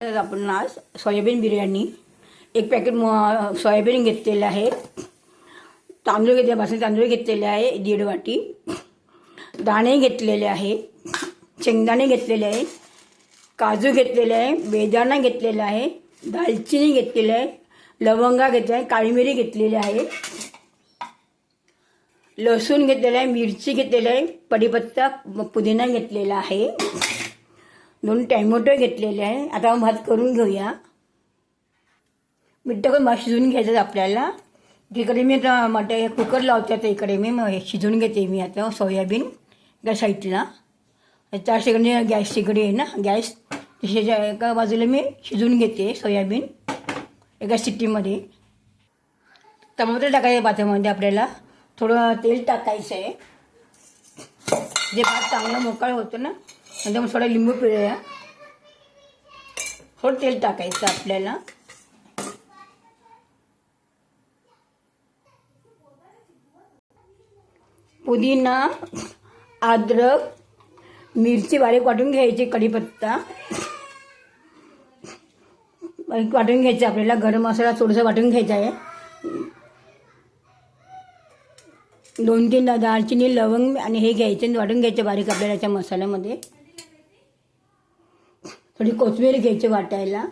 तर आपण आज सोयाबीन बिर्याणी एक पॅकेट म सोयाबीन घेतलेलं आहे. तांदूळ घेतले बासमती तांदूळ घेतलेले आहे दीड वाटी. दाणे घेतलेले आहे शेंगदाणे घेतलेले आहे काजू घेतलेले आहे बेदाणा घेतलेला आहे दालचिनी घेतलेली आहे लवंगा घेतल्या आहे काळी मिरी घेतलेली आहे. लसूण घेतलेला आहे मिरची घेतलेली आहे कढीपत्ता पुदिना घेतलेला आहे. दोन टॅमॅटो घेतलेले आहे. आता भात करून घेऊया. मीठ टाकून भात शिजवून घ्यायचं आपल्याला. तिकडे मी आता मटे कुकर लावते आता इकडे मी. मग हे शिजवून घेते मी आता सोयाबीन त्या साईडला. चार सेकंड गॅस तिकडे आहे ना गॅस. तिच्या एका बाजूला मी शिजवून घेते सोयाबीन एका सिटीमध्ये. टमाटर टाकायचं भातामध्ये आपल्याला. थोडं तेल टाकायचं आहे. जे भात चांगला मोकळा होतो ना नंतर मग थोडा लिंबू पिळूया. थोडं तेल टाकायचं आपल्याला. पुदिना अद्रक मिरची बारीक वाटून घ्यायची कढीपत्ता. बारीक वाटून घ्यायचं आपल्याला गरम मसाला थोडंसं वाटून घ्यायचा आहे. दोन तीन दालचिनी लवंग आणि हे घ्यायचे आणि वाटून घ्यायचे बारीक आपल्याला त्या मसाल्यामध्ये. थोडी कोथिंबीर घ्यायची वाटायला.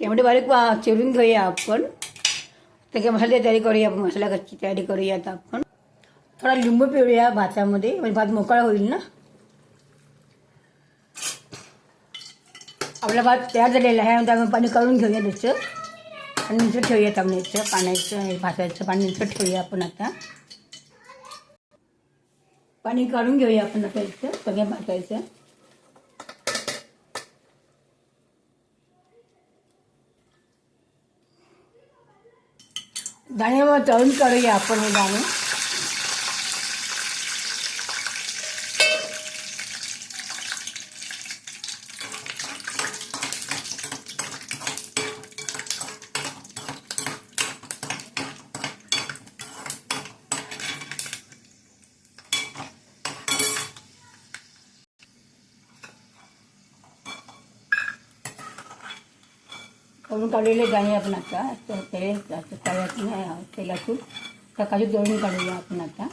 त्यामुळे बारीक वा चिरून घेऊया आपण. त्या मसाल्याची तयारी करूया आपण मसाला कच्ची तयारी करूया आता आपण. थोडा लिंबू पिळूया भातामध्ये म्हणजे भात मोकळा होईल ना. आपला भात तयार झालेला आहे त्यामुळे पाणी काढून घेऊया त्याचं. आणि नंतर ठेवूया तांबण्याचं पाण्याचं हे भाताचं पाणी नंतर ठेवूया आपण आता. पाणी काढून घेऊया आपण आता इथं सगळ्या भाताचं. दाणे मग तळून काढूया आपण करून काढलेले दाणे आपण आता ते तेल तव्यातून तेलातून सकाळी दळून काढूया आपण आता.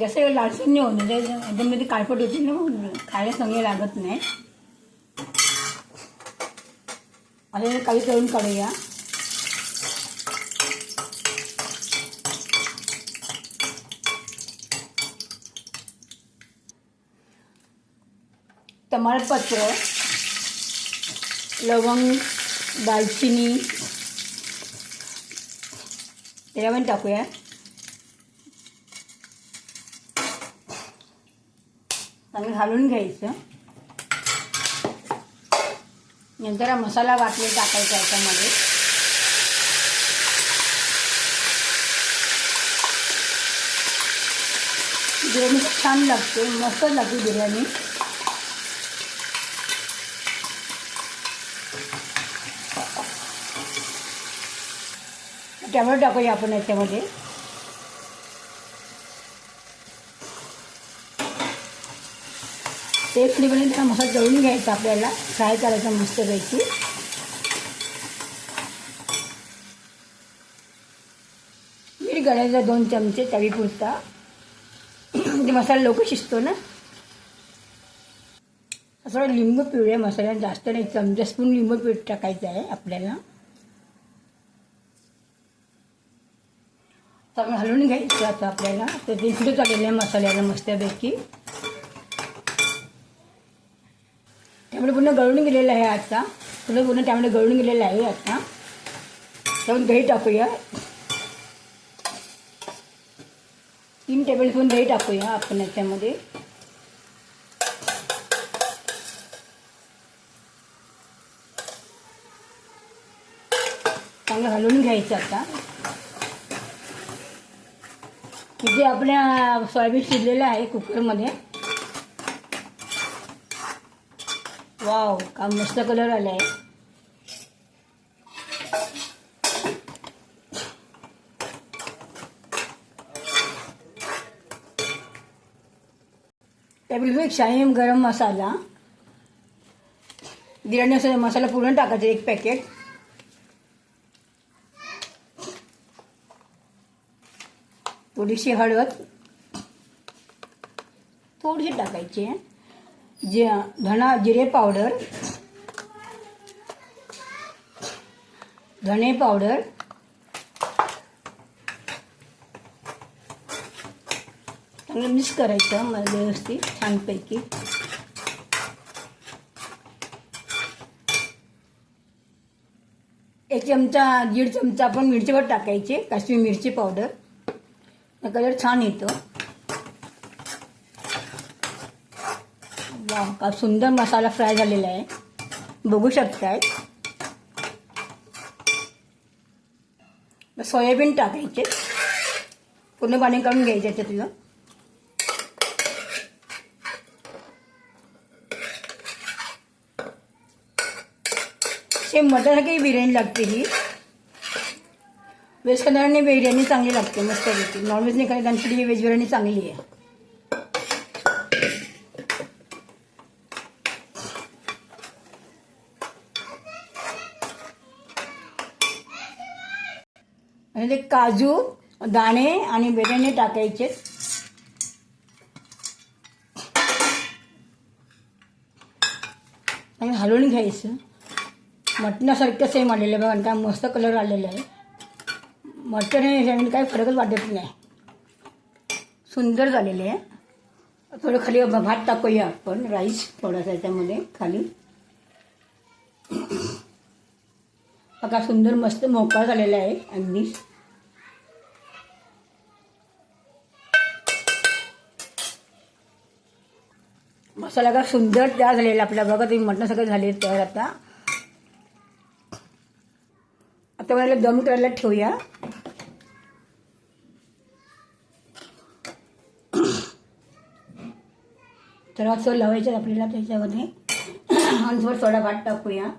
जास्त लालसून नाही म्हणजे एकदम मध्ये काळपट होती ना मग खायला चांगले लागत नाही. आता काही तळून काढूया. तमालपत्र. लवंग दालचिनी. त्याच्यामध्ये टाकूया. चांगलं घालून घ्यायचं. नंतर हा मसाला वाटले टाकायचा याच्यामध्ये. बिर्याणी छान लागते. मस्त लागते बिर्याणी. टॅमॅटो टाकूया आपण याच्यामध्ये. ते फ्रीमध्ये मसाला जळून घ्यायचा आपल्याला. फ्राय करायचा मस्तपैकी. मीठ घालायचं दोन चमचे तवीपुरता म्हणजे मसाला लवकर शिजतो ना? थोडं लिंबू पिवळे मसाल्यात जास्त नाही चमचा स्पून लिंबू पीठ टाकायचं आहे आपल्याला. चांगलं हलवून घ्यायचं आता आपल्याला. तर ते इकडे चाललेलं आहे मसाल्याला मस्तपैकी. त्यामुळे पूर्ण गळून गेलेलं आहे आता. पूर्ण पूर्ण त्यामुळे गळून गेलेलं आहे आता. त्यामुळे दही टाकूया. तीन टेबलस्पून दही टाकूया आपण याच्यामध्ये. चांगलं हलवून घ्यायचं आता. इथे आपल्या सोयाबीन शिजलेलं आहे कुकरमध्ये. वाव का मस्त कलर आला आहे त्यामुळे एक शाहीम गरम मसाला. बिर्याणी मसाला पूर्ण टाकायचा एक पॅकेट थोडीशी हळद थोडीशी टाकायची जे धणा जिरे पावडर धणे पावडर चांगलं मिक्स करायचं मला व्यवस्थित छानपैकी. एक चमचा दीड चमचा आपण मिरचीवर टाकायचे काश्मीर मिरची पावडर. कलर छान येतो. वा का सुंदर मसाला फ्राय झालेला आहे. बघू शकताय. सोयाबीन टाकायचे. पूर्ण पाणी काढून घ्यायचे त्याच्यातलं सेम मटणासारखी बिर्याणी लागते ही. व्हेज खाणाऱ्यांनी बिर्याणी चांगली लागते मस्त होती. नॉनव्हेज नाही त्यांची वेज व्हेज बिर्याणी चांगली आहे. आणि ते काजू दाणे आणि बिर्याणी टाकायचे. आणि हलवून घ्यायचं. मटणासारखं सेम आलेलं आहे बघा काय मस्त कलर आलेला आहे. मटण आणि ह्याच्यामध्ये काही फरकच वाटत नाही. सुंदर झालेले आहे. थोडं खाली भात टाकूया आपण राईस थोडासा याच्यामध्ये खाली. बघा सुंदर मस्त मोकळा झालेला आहे अगदी. मसाला का सुंदर तयार झालेला आपल्या बघा तुम्ही मटण सगळं झाले तयार आता. आता मला दम करायला ठेवूया. तर असं लावायचं आपल्याला त्याच्यामध्ये. आणि थोडा सोडा भात टाकूया.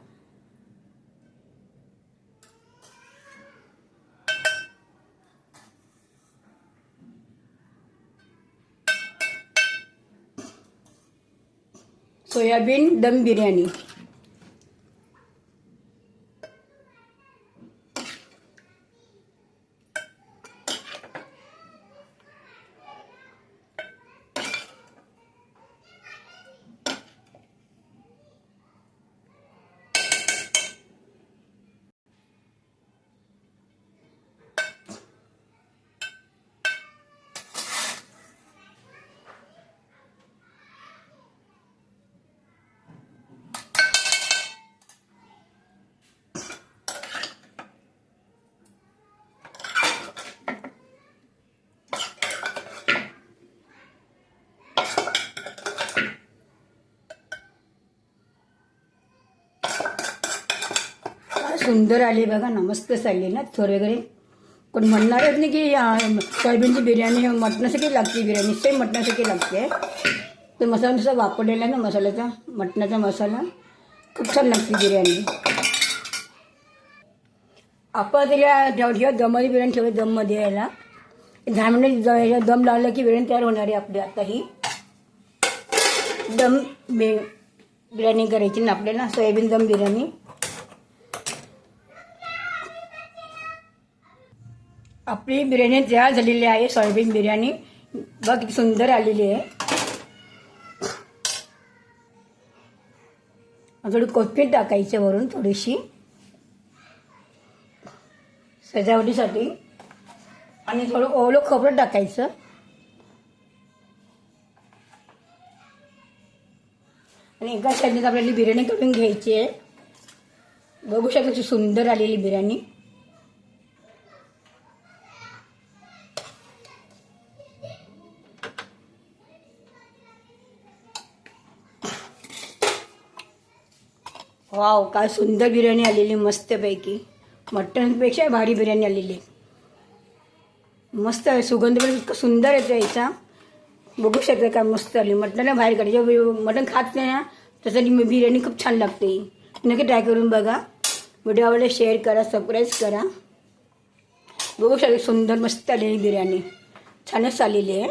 सोयाबीन दम बिर्याणी. सुंदर आली बघा ना मस्तच आली ना थोर वगैरे. पण म्हणणारच नाही की सोयाबीनची बिर्याणी मटणासारखी लागते बिर्याणी सेम मटणासारखी लागते. तर मसाला तसा वापरलेला ना मसाल्याचा मटणाचा मसाला. खूप छान लागते बिर्याणी. आपण तिला जेव्हा दममध्ये बिर्याणी ठेवली दममध्ये यायला. दहा मिनिट दम लावला की बिर्याणी तयार होणार आहे आपली आता ही. दम बि बिर्याणी करायची ना आपल्याला सोयाबीन दम बिर्याणी. आपली बिर्याणी तयार झालेली आहे सोयाबीन बिर्याणी. बघ किती सुंदर आलेली आहे. थोडी कोथिंबीर टाकायची वरून थोडीशी. सजावटीसाठी. आणि थोडं ओलं खोबरं टाकायचं. आणि एका साईडने आपल्याला बिर्याणी करून घ्यायची आहे. बघू शकता सुंदर आलेली बिर्याणी. वाव काय सुंदर बिर्याणी आलेली मस्तपैकी. मटणपेक्षा भारी बिर्याणी आलेली. मस्त आहे सुगंध पण इतकं सुंदर येतो याचा बघू शकता काय मस्त आली. मटणाला बाहेर काढायचं मटण खात नाही ना त्यासाठी मी बिर्याणी खूप छान लागते. नक्की ट्राय करून बघा. व्हिडिओ आवडले शेअर करा सबस्क्राईब करा. बघू शकता सुंदर मस्त आलेली बिर्याणी. छानच आलेली आहे.